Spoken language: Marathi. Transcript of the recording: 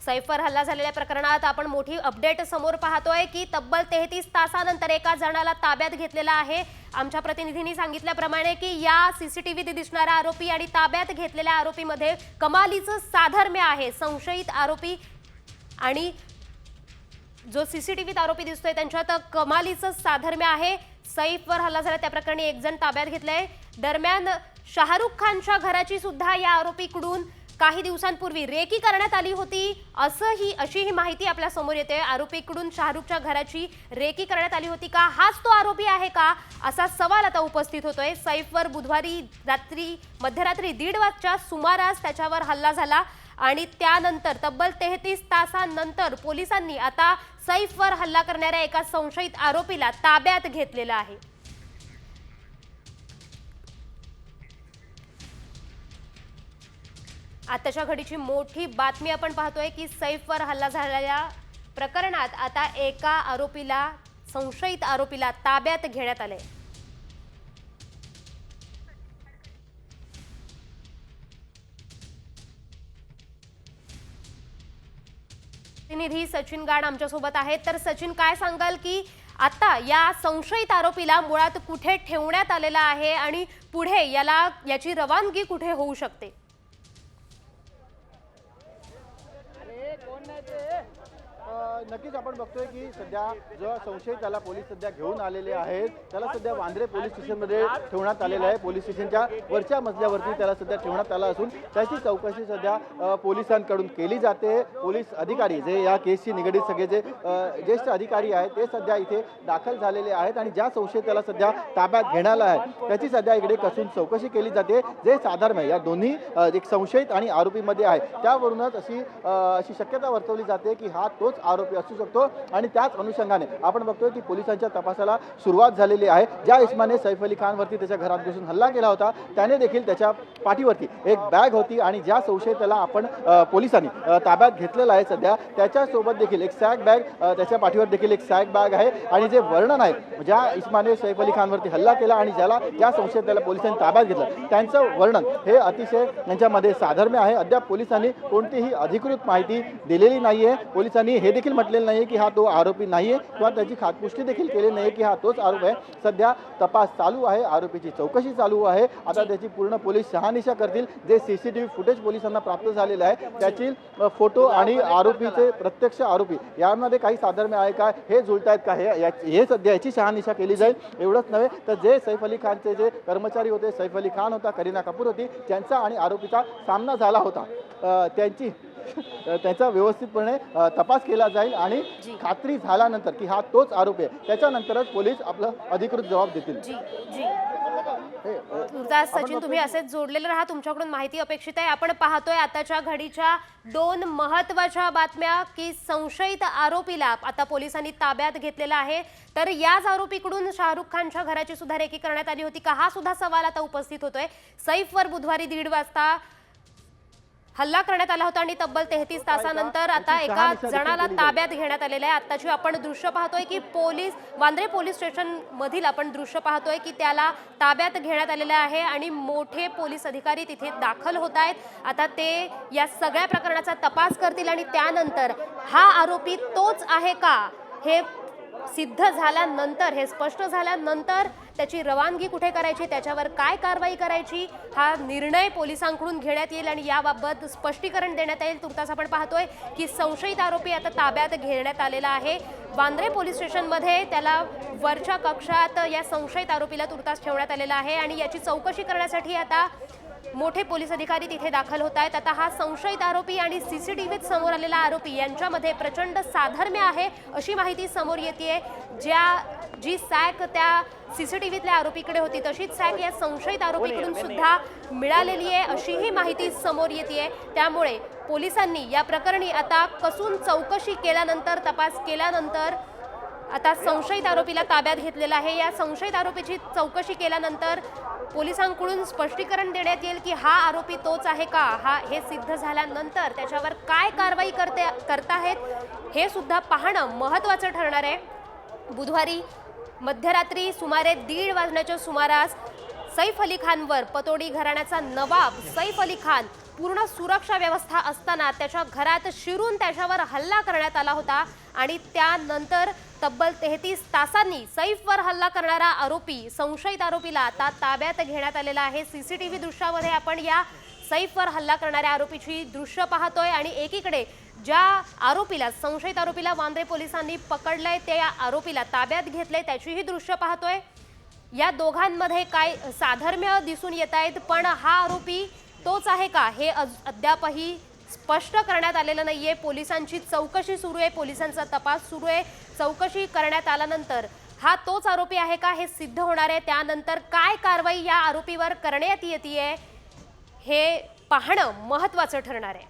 सैफर हल्ला झालेल्या प्रकरणात आपण मोठी अपडेट समोर पाहतोय की तब्बल तेहतीस तासानंतर एका जणाला ताब्यात घेतलेला आहे. आमच्या प्रतिनिधींनी सांगितल्याप्रमाणे की या सीसीटीव्हीत दिसणारा आरोपी आणि ताब्यात घेतलेल्या आरोपीमध्ये कमालीचं साधर्म्य आहे. संशयित आरोपी आणि जो सीसीटीव्हीत आरोपी दिसतोय त्यांच्यात कमालीचं साधर्म्य आहे. सैफवर हल्ला झाला त्या प्रकरणी एक जण ताब्यात घेतलाय. दरम्यान शाहरुख खानच्या घराची सुद्धा या आरोपीकडून काही दिवसांपूर्वी रेकी करण्यात आली होती. असंही अशी ही माहिती आपल्यासमोर येते. आरोपीकडून शाहरुखच्या घराची रेकी करण्यात आली होती का? हाच तो आरोपी आहे का? असा सवाल आता उपस्थित होतोय. सैफवर बुधवारी रात्री मध्यरात्री दीड वाजच्या सुमारास त्याच्यावर हल्ला झाला आणि त्यानंतर तब्बल तेहतीस तासांनंतर पोलिसांनी आता सैफवर हल्ला करणाऱ्या एका संशयित आरोपीला ताब्यात घेतलेलं आहे. आताच्या घडीची मोठी बातमी आपण पाहतोय की सैफवर हल्ला झालेल्या प्रकरणात आता एका आरोपीला संशयित आरोपीला ताब्यात घेण्यात आले प्रतिनिधी सचिन गाड आमच्यासोबत आहेत. तर सचिन काय सांगाल की आता या संशयित आरोपीला मुळात कुठे ठेवण्यात आलेला आहे आणि पुढे याला याची रवानगी कुठे होऊ शकते? ஒன்னது नक्कीच आपण बघतोय की सध्या जो संशयित त्याला पोलीस सध्या घेऊन आलेले आहेत त्याला सध्या वांद्रे पोलीस स्टेशनमध्ये ठेवण्यात आलेलं आहे. पोलीस स्टेशनच्या वरच्या मजल्यावरती त्याला सध्या ठेवण्यात आला असून त्याची चौकशी सध्या पोलिसांकडून केली जाते. पोलीस अधिकारी जे या केसशी निगडीत सगळे जे ज्येष्ठ अधिकारी आहेत ते सध्या इथे दाखल झालेले आहेत आणि ज्या संशयित त्याला सध्या ताब्यात घेण्याला आहे त्याची सध्या इकडे कसून चौकशी केली जाते. जे साधारण या दोन्ही एक संशयित आणि आरोपीमध्ये आहे. त्यावरूनच अशी अशी शक्यता वर्तवली जाते की हा तोच आरोपी असू शकतो आणि त्याच अनुषंगाने आपण बघतोय की पोलिसांच्या तपासाला सुरुवात झालेली आहे. ज्या इस्माने सैफ अली खानवरती त्याच्या घरात घुसून हल्ला केला होता त्याने देखील त्याच्या पाठीवरती एक बॅग होती आणि ज्या संशयिताला आपण पोलिसांनी ताब्यात घेतलेला आहे सध्या त्याच्यासोबत देखील एक सॅक बॅग त्याच्या पाठीवर देखील एक सॅक बॅग आहे आणि जे वर्णन आहे ज्या इस्माने सैफ अली खानवरती हल्ला केला आणि ज्याला ज्या संशयिताला पोलिसांनी ताब्यात घेतलं त्यांचं वर्णन हे अतिशय यांच्यामध्ये साधर्म्य आहे. अद्याप पोलिसांनी कोणतीही अधिकृत माहिती दिलेली नाहीये. पोलिसांनी हे देखील म्हटलेलं नाहीये की हा तो आरोपी नाहीये किंवा त्याची खातपुष्टी देखील केली नाही की हा तोच आरोप आहे. सध्या तपास चालू आहे आरोपीची चौकशी चालू आहे. आता त्याची पूर्ण पोलीस शहानिशा करतील. जे सीसीटीव्ही फुटेज पोलिसांना प्राप्त झालेलं आहे त्याची फोटो आणि आरोपीचे प्रत्यक्ष आरोपी यामध्ये काही साधर्म्य आहे का? हे जुळतायत का? हे हे सध्या याची शहानिशा केली जाईल. एवढंच नव्हे तर जे सैफ अली खानचे जे कर्मचारी होते सैफ अली खान होता करीना कपूर होती त्यांचा आणि आरोपीचा सामना झाला होता. त्यांची त्याचा व्यवस्थितपणे तपास केला जाईल आणि. खात्री झाल्यानंतर की हा तोच आरोपी आहे त्याच्यानंतरच पोलीस आपलं अधिकृत जबाब देतील. जी जी. सचिन तुम्ही असेच जोडलेले राहा तुमच्याकडून माहिती अपेक्षित आहे. आपण पाहतोय आताच्या घडीच्या दोन महत्त्वाच्या बातम्या की संशयित आरोपीला आता पोलिसांनी ताब्यात घेतलेला आहे. तर याच आरोपीकडून शाहरुख खानच्या घराची सुद्धा रेकी करण्यात आली होती का? हा सुद्धा सवाल आता उपस्थित होतोय. सैफवर बुधवारी दीड वाजता हल्ला करण्यात आला होता आणि तब्बल तेहतीस तासानंतर आता एका जणाला ताब्यात घेण्यात आलेलं आहे. आताची आपण दृश्य पाहतोय की पोलीस वांद्रे पोलीस स्टेशन मधील आपण दृश्य पाहतोय की त्याला ताब्यात घेण्यात आलेलं आहे आणि मोठे पोलीस अधिकारी तिथे दाखल होत आहेत. आता ते या सगळ्या प्रकरणाचा तपास करतील आणि त्यानंतर हा आरोपी तोच आहे का हे सिद्ध झाल्यानंतर हे स्पष्ट झाल्यानंतर त्याची रवानगी कुठे करायची त्याच्यावर काय कारवाई करायची हा निर्णय पोलिसांकडून घेण्यात येईल आणि याबाबत स्पष्टीकरण देण्यात येईल. तुर्तास आपण पाहतोय की संशयित आरोपी आता ताब्यात घेण्यात आलेला आहे. वांद्रे पोलीस स्टेशनमध्ये त्याला वरच्या कक्षात या संशयित आरोपीला तुर्तास ठेवण्यात आलेला आहे आणि याची चौकशी करण्यासाठी आता मोठे पोलीस अधिकारी तिथे दाखल होत आहेत. आता हा संशयित आरोपी आणि सीसीटीव्हीत समोर आलेला आरोपी यांच्यामध्ये प्रचंड साधर्म्य आहे अशी माहिती समोर येते ज्या जी सॅक त्या सीसीटीव्हीतल्या आरोपीकडे होती तशीच सॅक या संशयित आरोपीकडून सुद्धा मिळालेली आहे अशीही माहिती समोर येते त्यामुळे पोलिसांनी या प्रकरणी आता कसून चौकशी केल्यानंतर तपास केल्यानंतर आता संशयित आरोपीला ताब्यात घेतलेला आहे. या संशयित आरोपीची चौकशी केल्यानंतर पोलिसांकडून स्पष्टीकरण देण्यात येईल की हा आरोपी तोच आहे का? हा हे सिद्ध झाल्यानंतर त्याच्यावर काय कारवाई करते करताहेत हे सुद्धा पाहणं महत्त्वाचं ठरणार आहे. बुधवारी मध्यरात्री सुमारे दीड वाजण्याच्या सुमारास सैफ अली खानवर पतोडी घराण्याचा नवाब सैफ अली खान पूर्ण सुरक्षा व्यवस्था असताना त्याच्या घरात शिरून त्याच्यावर हल्ला करण्यात आला होता आणि त्यानंतर तब्बल तेहतीस तासांनी सैफवर हल्ला करणारा आरोपी संशयित आरोपीला आता ताब्यात घेण्यात आलेला आहे. सीसीटीव्ही दृश्यामध्ये आपण या सैफवर हल्ला करणाऱ्या आरोपीची दृश्य पाहतोय आणि एकीकडे ज्या आरोपीला संशयित आरोपीला वांद्रे पोलिसांनी पकडलंय त्या आरोपीला ताब्यात घेतलंय त्याचीही दृश्य पाहतोय. या दोघांमध्ये काय साधर्म्य दिसून येत आहेत पण हा आरोपी तोच आहे का? हे अद्यापही स्पष्ट करण्यात आलेलं नाही आहे पोलिसांची चौकशी सुरू आहे. पोलिसांचा तपास सुरू आहे. चौकशी करण्यात आल्यानंतर हा तोच आरोपी आहे का? हे सिद्ध होणार आहे. त्यानंतर काय कारवाई या आरोपीवर करण्यात येते हे पाहणं महत्त्वाचं ठरणार आहे.